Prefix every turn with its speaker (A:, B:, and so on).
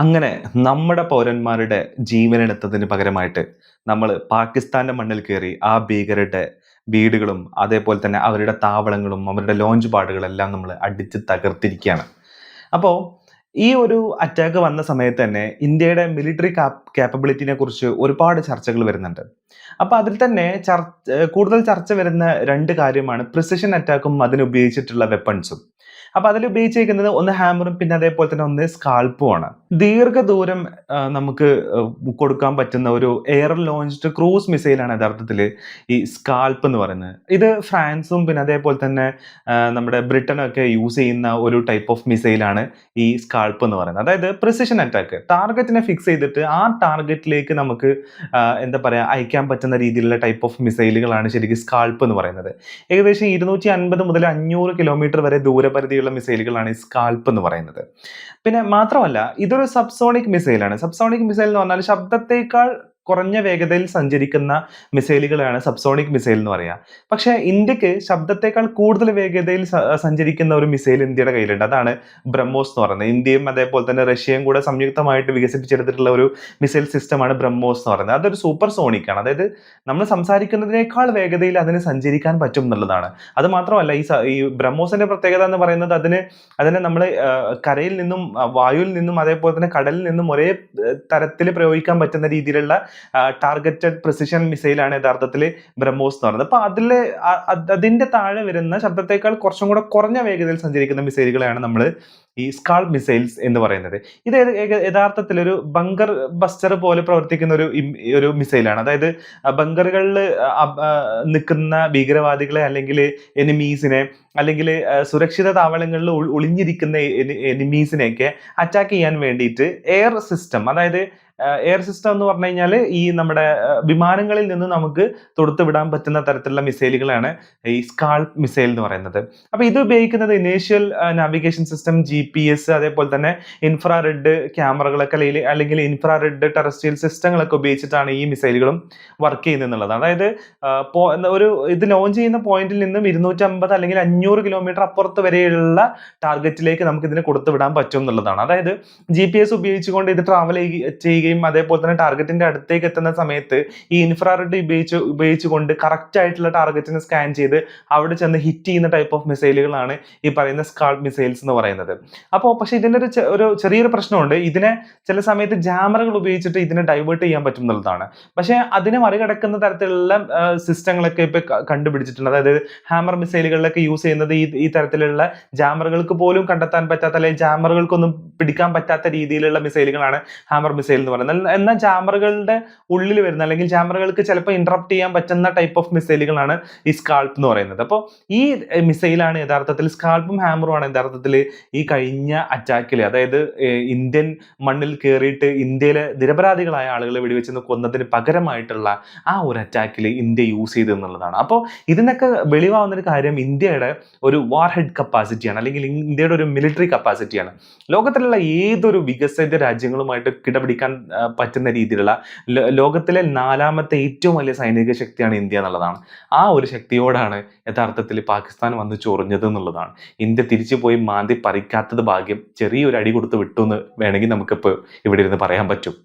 A: അങ്ങനെ നമ്മുടെ പൗരന്മാരുടെ ജീവനെടുത്തതിന് പകരമായിട്ട് നമ്മൾ പാകിസ്ഥാന്റെ മണ്ണിൽ കയറി ആ ഭീകരരുടെ വീടുകളും അതേപോലെ തന്നെ അവരുടെ താവളങ്ങളും അവരുടെ ലോഞ്ച് പാടുകളെല്ലാം നമ്മൾ അടിച്ച് തകർത്തിരിക്കുകയാണ്. അപ്പോൾ ഈ ഒരു അറ്റാക്ക് വന്ന സമയത്ത് തന്നെ ഇന്ത്യയുടെ മിലിറ്ററി കാപ്പബിലിറ്റിനെ കുറിച്ച് ഒരുപാട് ചർച്ചകൾ വരുന്നുണ്ട്. അപ്പോൾ അതിൽ തന്നെ ചർച്ച കൂടുതൽ ചർച്ച വരുന്ന രണ്ട് കാര്യമാണ് പ്രിസിഷൻ അറ്റാക്കും അതിനുപയോഗിച്ചിട്ടുള്ള വെപ്പൺസും അപ്പൊ അതിൽ ഉപയോഗിച്ചിരിക്കുന്നത് ഒന്ന് ഹാമറും പിന്നെ അതേപോലെ തന്നെ ഒന്ന് സ്കാൾപ്പുമാണ്. ദീർഘദൂരം നമുക്ക് കൊടുക്കാൻ പറ്റുന്ന ഒരു എയർ ലോഞ്ച്ഡ് ക്രൂസ് മിസൈലാണ് യഥാർത്ഥത്തിൽ ഈ സ്കാൾപ്പ് എന്ന് പറയുന്നത്. ഇത് ഫ്രാൻസും പിന്നെ അതേപോലെ തന്നെ നമ്മുടെ ബ്രിട്ടനും ഒക്കെ യൂസ് ചെയ്യുന്ന ഒരു ടൈപ്പ് ഓഫ് മിസൈലാണ് ഈ സ്കാൾപ്പ് എന്ന് പറയുന്നത്. അതായത് പ്രിസിഷൻ അറ്റാക്ക്. ടാർഗറ്റിനെ ഫിക്സ് ചെയ്തിട്ട് ആ ടാർഗറ്റിലേക്ക് നമുക്ക് എന്താ പറയുക അയക്കാൻ പറ്റുന്ന രീതിയിലുള്ള ടൈപ്പ് ഓഫ് മിസൈലുകളാണ് ശരിക്കും സ്കാൾപ്പ് എന്ന് പറയുന്നത്. ഏകദേശം ഇരുന്നൂറ്റി അൻപത് മുതൽ അഞ്ഞൂറ് കിലോമീറ്റർ വരെ ദൂരപരിധിയുള്ള മിസൈലുകളാണ് ഈ സ്കാൽപ്പ് എന്ന് പറയുന്നത്. പിന്നെ മാത്രമല്ല ഇതൊരു സബ്സോണിക് മിസൈലാണ്. സബ്സോണിക് മിസൈൽ എന്ന് പറഞ്ഞാൽ ശബ്ദത്തേക്കാൾ കുറഞ്ഞ വേഗതയിൽ സഞ്ചരിക്കുന്ന മിസൈലുകളാണ് സബ്സോണിക് മിസൈൽ എന്ന് പറയുക പക്ഷേ ഇന്ത്യയ്ക്ക് ശബ്ദത്തെക്കാൾ കൂടുതൽ വേഗതയിൽ സഞ്ചരിക്കുന്ന ഒരു മിസൈൽ ഇന്ത്യയുടെ കയ്യിലുണ്ട്. അതാണ് ബ്രഹ്മോസ് എന്ന് പറയുന്നത്. ഇന്ത്യയും അതേപോലെ തന്നെ റഷ്യയും കൂടെ സംയുക്തമായിട്ട് വികസിപ്പിച്ചെടുത്തിട്ടുള്ള ഒരു മിസൈൽ സിസ്റ്റമാണ് ബ്രഹ്മോസ് എന്ന് പറയുന്നത്. അതൊരു സൂപ്പർ സോണിക് ആണ് അതായത് നമ്മൾ സംസാരിക്കുന്നതിനേക്കാൾ വേഗതയിൽ അതിന് സഞ്ചരിക്കാൻ പറ്റും എന്നുള്ളതാണ്. അത് മാത്രമല്ല ഈ ഈ ബ്രഹ്മോസിന്റെ പ്രത്യേകത എന്ന് പറയുന്നത് അതിന് അതിനെ നമ്മൾ കരയിൽ നിന്നും വായുവിൽ നിന്നും അതേപോലെ തന്നെ കടലിൽ നിന്നും ഒരേ തരത്തിൽ പ്രയോഗിക്കാൻ പറ്റുന്ന രീതിയിലുള്ള ടാർഗറ്റഡ് പ്രിസിഷൻ മിസൈലാണ് യഥാർത്ഥത്തിൽ ബ്രഹ്മോസ് എന്ന് പറയുന്നത്. അപ്പൊ അതിൽ അതിന്റെ താഴെ വരുന്ന ശബ്ദത്തേക്കാൾ കുറച്ചും കൂടെ കുറഞ്ഞ വേഗതയിൽ സഞ്ചരിക്കുന്ന മിസൈലുകളെയാണ് നമ്മൾ ഈ സ്കാൾ മിസൈൽസ് എന്ന് പറയുന്നത്. ഇത് യഥാർത്ഥത്തിൽ ഒരു ബങ്കർ ബസ്റ്റർ പോലെ പ്രവർത്തിക്കുന്ന ഒരു ഒരു മിസൈലാണ് അതായത് ബങ്കറുകളിൽ നിൽക്കുന്ന ഭീകരവാദികളെ അല്ലെങ്കിൽ എനിമീസിനെ അല്ലെങ്കിൽ സുരക്ഷിത താവളങ്ങളിൽ ഒളിഞ്ഞിരിക്കുന്ന എനിമീസിനെയൊക്കെ അറ്റാക്ക് ചെയ്യാൻ വേണ്ടിയിട്ട് എയർ സിസ്റ്റം അതായത് എയർ സിസ്റ്റം എന്ന് പറഞ്ഞു കഴിഞ്ഞാൽ ഈ നമ്മുടെ വിമാനങ്ങളിൽ നിന്ന് നമുക്ക് തൊടുത്തു വിടാൻ പറ്റുന്ന തരത്തിലുള്ള മിസൈലുകളാണ് ഈ സ്കാൾ മിസൈൽ എന്ന് പറയുന്നത്. അപ്പൊ ഇത് ഉപയോഗിക്കുന്നത് inertial navigation system G P S അതേപോലെ തന്നെ ഇൻഫ്രാറെഡ് ക്യാമറകളൊക്കെ അല്ലെങ്കിൽ അല്ലെങ്കിൽ ഇൻഫ്രാറെഡ് ടെറസ്ട്രിയൽ സിസ്റ്റങ്ങളൊക്കെ ഉപയോഗിച്ചിട്ടാണ് ഈ മിസൈലുകളും വർക്ക് ചെയ്യുന്നത് എന്നുള്ളതാണ് അതായത് ഒരു ഇത് ലോഞ്ച് ചെയ്യുന്ന പോയിന്റിൽ നിന്നും ഇരുന്നൂറ്റമ്പത് അല്ലെങ്കിൽ അഞ്ഞൂറ് കിലോമീറ്റർ അപ്പുറത്ത് വരെയുള്ള ടാർഗറ്റിലേക്ക് നമുക്ക് ഇതിനെ കൊടുത്തു വിടാൻ പറ്റും എന്നുള്ളതാണ്. അതായത് ജി പി എസ് ഉപയോഗിച്ചുകൊണ്ട് ഇത് ട്രാവൽ ചെയ്യുകയും അതേപോലെ തന്നെ ടാർഗറ്റിന്റെ അടുത്തേക്ക് എത്തുന്ന സമയത്ത് ഈ ഇൻഫ്രാറെഡ് ഉപയോഗിച്ച് ഉപയോഗിച്ചുകൊണ്ട് കറക്റ്റ് ആയിട്ടുള്ള ടാർഗറ്റിനെ സ്കാൻ ചെയ്ത് അവിടെ ചെന്ന് ഹിറ്റ് ചെയ്യുന്ന ടൈപ്പ് ഓഫ് മിസൈലുകളാണ് ഈ പറയുന്ന സ്കാൾ മിസൈൽസ് എന്ന് പറയുന്നത്. അപ്പോൾ പക്ഷേ ഇതിന്റെ ഒരു ഒരു ചെറിയൊരു പ്രശ്നമുണ്ട്. ഇതിനെ ചില സമയത്ത് ജാമറുകൾ ഉപയോഗിച്ചിട്ട് ഇതിനെ ഡൈവേർട്ട് ചെയ്യാൻ പറ്റും എന്നുള്ളതാണ്. പക്ഷേ അതിനെ മറികടക്കുന്ന തരത്തിലുള്ള സിസ്റ്റങ്ങളൊക്കെ ഇപ്പോൾ കണ്ടുപിടിച്ചിട്ടുണ്ട്. അതായത് ഹാമർ മിസൈലുകളിലൊക്കെ യൂസ് ചെയ്യുന്നത് ഈ ഈ തരത്തിലുള്ള ജാമറുകൾക്ക് പോലും കണ്ടെത്താൻ പറ്റാത്ത അല്ലെങ്കിൽ ജാമറുകൾക്കൊന്നും പിടിക്കാൻ പറ്റാത്ത രീതിയിലുള്ള മിസൈലുകളാണ് ഹാമർ മിസൈൽ എന്ന് പറയുന്നത്. എന്നാൽ- ജാമറുകളുടെ ഉള്ളിൽ വരുന്ന അല്ലെങ്കിൽ ജാമറുകൾക്ക് ചിലപ്പോൾ ഇന്ററപ്റ്റ് ചെയ്യാൻ പറ്റുന്ന ടൈപ്പ് ഓഫ് മിസൈലുകളാണ് ഈ സ്കാൾപ്പ് എന്ന് പറയുന്നത്. അപ്പോൾ ഈ മിസൈലാണ് യഥാർത്ഥത്തിൽ സ്കാൾപ്പും ഹാമറും ആണ് യഥാർത്ഥത്തിൽ ഈ കഴിഞ്ഞ അറ്റാക്കിൽ അതായത് ഇന്ത്യൻ മണ്ണിൽ കയറിയിട്ട് ഇന്ത്യയിലെ നിരപരാധികളായ ആളുകളെ വെടിവെച്ച് കൊന്നതിന് പകരമായിട്ടുള്ള ആ ഒരു അറ്റാക്കിൽ ഇന്ത്യ യൂസ് ചെയ്തു എന്നുള്ളതാണ്. അപ്പോൾ ഇതിനൊക്കെ വെളിവാകുന്ന ഒരു കാര്യം ഇന്ത്യയുടെ ഒരു വാർ ഹെഡ് കപ്പാസിറ്റിയാണ് അല്ലെങ്കിൽ ഇന്ത്യയുടെ ഒരു മിലിറ്ററി കപ്പാസിറ്റിയാണ് ലോകത്തിലുള്ള ഏതൊരു വികസിത രാജ്യങ്ങളുമായിട്ട് കിടപിടിക്കാൻ പറ്റുന്ന രീതിയിലുള്ള ലോകത്തിലെ നാലാമത്തെ ഏറ്റവും വലിയ സൈനിക ശക്തിയാണ് ഇന്ത്യ എന്നുള്ളതാണ്. ആ ഒരു ശക്തിയോടാണ് യഥാർത്ഥത്തിൽ പാകിസ്ഥാൻ വന്ന് ചൊറിഞ്ഞത് എന്നുള്ളതാണ്. ഇന്ത്യ തിരിച്ചു പോയി മാന്തി പറിക്കാത്തത് ഭാഗ്യം ചെറിയൊരു അടി കൊടുത്ത് വിട്ടു എന്ന് വേണമെങ്കിൽ നമുക്കിപ്പോൾ ഇവിടെ ഇരുന്ന് പറയാൻ പറ്റും.